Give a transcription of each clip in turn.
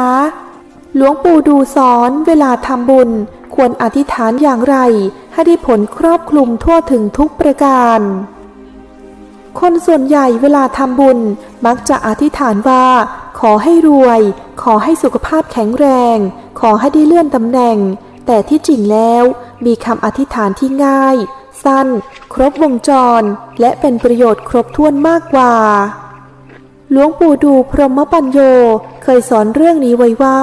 คะหลวงปู่ดูสอนเวลาทำบุญควรอธิษฐานอย่างไร ให้ได้ผลครอบคลุมทั่วถึงทุกประการ คนส่วนใหญ่เวลาทำบุญมักจะอธิษฐานว่า ขอให้รวย ขอให้สุขภาพแข็งแรง ขอให้ได้เลื่อนตำแหน่ง แต่ที่จริงแล้วมีคำอธิษฐานที่ง่าย สั้น ครบวงจร และเป็นประโยชน์ครบถ้วนมากกว่า หลวงปู่ดูพรหมปัญโยเคยสอนเรื่องนี้ไว้ว่า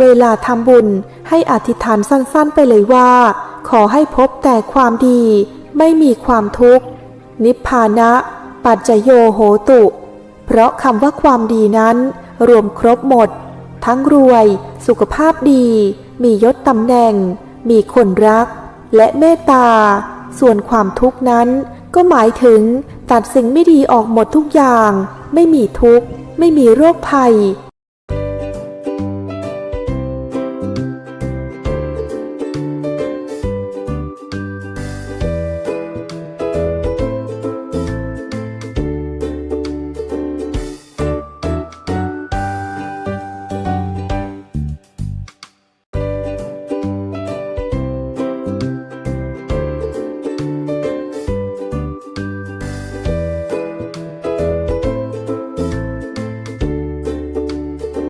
เวลาทำบุญให้อธิษฐานสั้นๆไปเลยว่า ขอให้พบแต่ความดี ไม่มีความทุกข์ นิพพานะ ปัจจโยโหตุ เพราะคำว่าความดีนั้น รวมครบหมด ทั้งรวย สุขภาพดี มียศตำแหน่ง มีคนรัก และเมตตา ส่วนความทุกข์นั้น ก็หมายถึงตัดสิ่งไม่ดีออกหมดทุกอย่าง ไม่มีทุกข์ ไม่มีโรคภัย